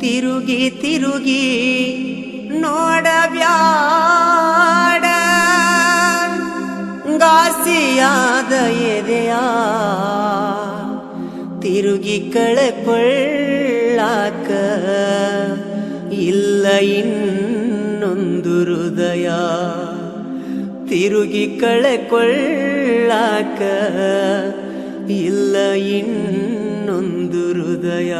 ತಿರುಗಿ ತಿರುಗಿ ನೋಡಬ್ಯಾಡ ಗಾಸಿಯಾದ ಎದೆಯ ತಿರುಗಿ ಕಳೆಕೊಳ್ಳಾಕ ಇಲ್ಲ ಇನ್ನೊಂದು ಹೃದಯ. ತಿರುಗಿ ಕಳೆಕೊಳ್ಳಾಕ ಇಲ್ಲ ಇನ್ನೊಂದು ಹೃದಯ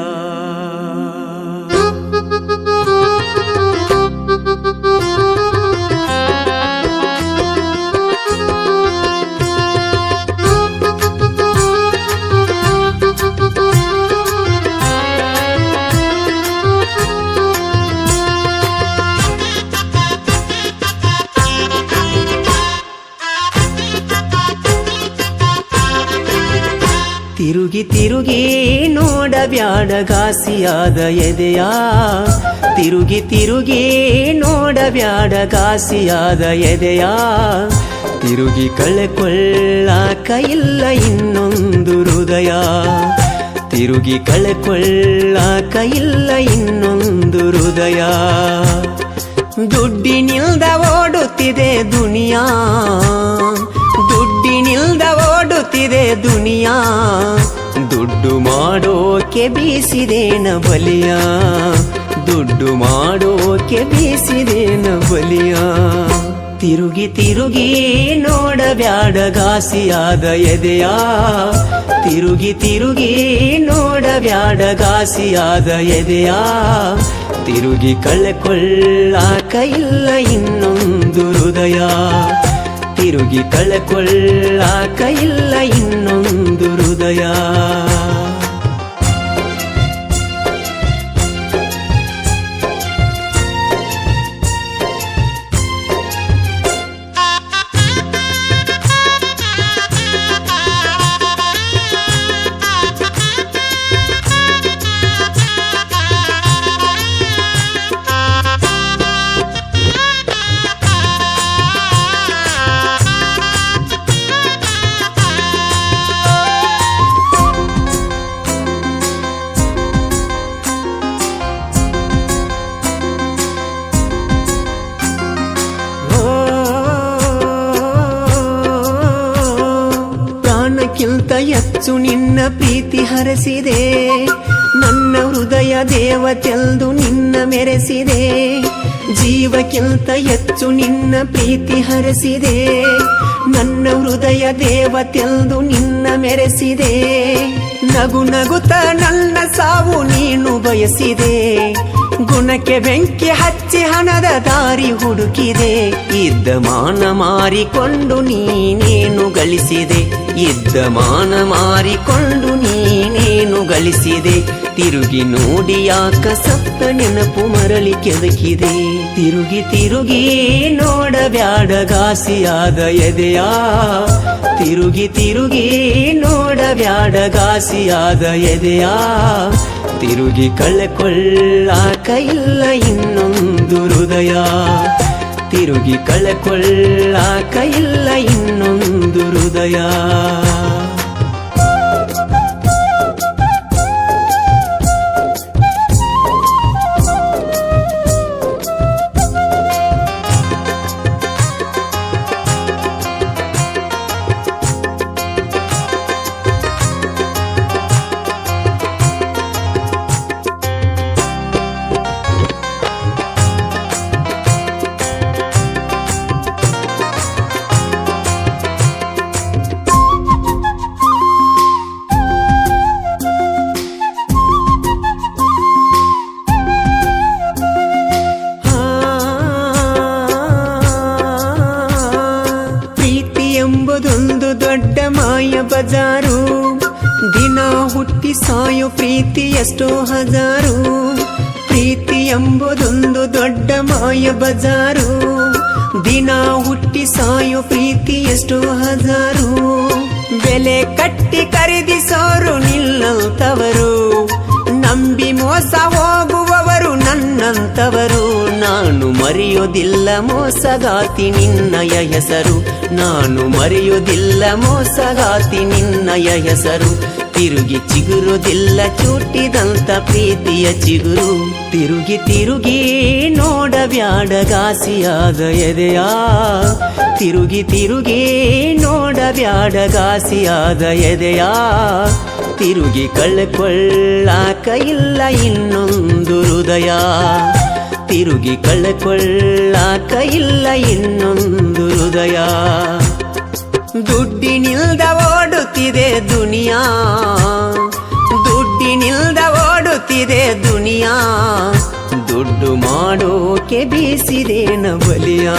ತಿರುಗಿ ತಿರುಗಿ ನೋಡಬ್ಯಾಡ ಗಾಸಿಯಾದ ಎದೆಯ. ತಿರುಗಿ ತಿರುಗಿ ನೋಡಬ್ಯಾಡ ಗಾಸಿಯಾದ ಎದೆಯ. ತಿರುಗಿ ಕಳೆಕೊಳ್ಳಾಕ ಇಲ್ಲ ಇನ್ನೊಂದು ಹೃದಯ. ತಿರುಗಿ ಕಳೆಕೊಳ್ಳಾಕ ಇಲ್ಲ ಇನ್ನೊಂದು ಹೃದಯ. ದುಡ್ಡಿನಿಲ್ದ ಓಡುತ್ತಿದೆ ದುನಿಯಾ. ದುಡ್ಡಿನಿಲ್ದ ಓಡುತ್ತಿದೆ ದುನಿಯಾ. ದುಡ್ಡು ಮಾಡೋಕೆ ಬೀಸಿದೇನ ಬಲಿಯ? ದುಡ್ಡು ಮಾಡೋಕೆ ಬೀಸಿದೇನ ಬಲಿಯ? ತಿರುಗಿ ತಿರುಗಿ ನೋಡಬ್ಯಾಡ ಗಾಸಿಯಾದ ಎದೆಯ? ತಿರುಗಿ ತಿರುಗಿ ನೋಡಬ್ಯಾಡ ಗಾಸಿಯಾದ ಎದೆಯ? ತಿರುಗಿ ಕಳೆಕೊಳ್ಳಾಕ ಇಲ್ಲ ಇನ್ನೊಂದು ಹೃದಯ? ತಿರುಗಿ ಕಳೆಕೊಳ್ಳಾಕ ಇಲ್ಲ ಪ್ರಾಣಕ್ಕಿಂತ ಹೆಚ್ಚು ನಿನ್ನ ಪ್ರೀತಿ ಹರಸಿದೆ. ನನ್ನ ಹೃದಯ ದೇವತೆಲ್ದು ನಿನ್ನ ಮೆರೆಸಿದೆ. ಜೀವಕ್ಕಿಂತ ಹೆಚ್ಚು ನಿನ್ನ ಪ್ರೀತಿ ಹರಸಿದೆ. ನನ್ನ ಹೃದಯ ದೇವತೆಲ್ದು ನಿನ್ನ ಮೆರೆಸಿದೆ. ನಗು ನಗುತ ನನ್ನ ಸಾವು ನೀನು ಬಯಸಿದೆ. ಗುಣಕ್ಕೆ ಬೆಂಕಿ ಹಚ್ಚಿ ಹಣದ ದಾರಿ ಹುಡುಕಿದೆ. ಇದ್ದ ಮಾನ ಮಾರಿಕೊಂಡು ನೀನೇನು ಗಳಿಸಿದೆ. ಇದ್ದ ಮಾನ ಮಾರಿಕೊಂಡು ನೀನೇನು ಗಳಿಸಿದೆ ತಿರುಗಿ ನೋಡಿ ಯಾಕ ಸತ್ತ ನೆನಪು ಮರಳಿ ಕೆದಕಿದೆ. ತಿರುಗಿ ತಿರುಗಿ ನೋಡಬ್ಯಾಡ ಗಾಸಿಯಾದ ಎದೆಯ. ತಿರುಗಿ ತಿರುಗಿ ನೋಡಬ್ಯಾಡ ಗಾಸಿಯಾದ ಎದೆಯ. ತಿರುಗಿ ಕಳೆಕೊಳ್ಳಾಕ ಇಲ್ಲ ಇನ್ನೊಂದು ಹೃದಯ. ತಿರುಗಿ ಕಳೆಕೊಳ್ಳಾಕ ಇಲ್ಲ ಇನ್ನೊಂದು ಹೃದಯ. ಎಷ್ಟೋ ಹಜಾರು, ಪ್ರೀತಿ ಎಂಬುದೊಂದು ದೊಡ್ಡ ಮಾಯ ಬಜಾರು. ದಿನ ಹುಟ್ಟಿ ಸಾಯೋ ಪ್ರೀತಿ ಎಷ್ಟೋ ಹಜಾರು. ಬೆಲೆ ಕಟ್ಟಿ ಖರೀದಿಸೋರು ನಿಲ್ಲಂತವರು, ನಂಬಿ ಮೋಸ ಹೋಗುವವರು ನನ್ನಂತವರು. ನಾನು ಮರೆಯೋದಿಲ್ಲ ಮೋಸಗಾತಿ ನಿನ್ನಯ ಹೆಸರು ನಾನು ಮರೆಯೋದಿಲ್ಲ ಮೋಸಗಾತಿ ನಿನ್ನಯ ಹೆಸರು ತಿರುಗಿ ಚಿಗುರುದಿಲ್ಲ ಚೂಟಿದಂತ ಪ್ರೀತಿಯ ಚಿಗುರು. ತಿರುಗಿ ತಿರುಗಿ ನೋಡಬ್ಯಾಡಗಾಸಿಯಾದ ಎದೆಯಾ. ತಿರುಗಿ ತಿರುಗಿ ನೋಡಬ್ಯಾಡಗಾಸಿಯಾದ ಎದೆಯಾ. ತಿರುಗಿ ಕಳ್ಕೊಳ್ಳಾಕ ಇಲ್ಲ ಇನ್ನೊಂದು ಹೃದಯ. ತಿರುಗಿ ಕಳ್ಕೊಳ್ಳಾಕ ಇಲ್ಲ ಇನ್ನೊಂದು ಹೃದಯ. ದುನಿಯಾ. ದುಡ್ಡಿನಿಲ್ದ ಓಡುತ್ತಿದೆ ದುನಿಯಾ. ದುಡ್ಡು ಮಾಡೋಕೆ ಬೀಸಿದೇನ ಬಲಿಯ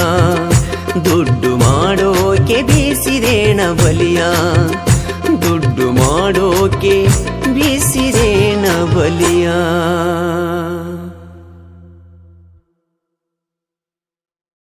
ದುಡ್ಡು ಮಾಡೋಕೆ ಬೀಸಿದೇನ ಬಲಿಯ ದುಡ್ಡು ಮಾಡೋಕೆ ಬೀಸಿದೇನ ಬಲಿಯ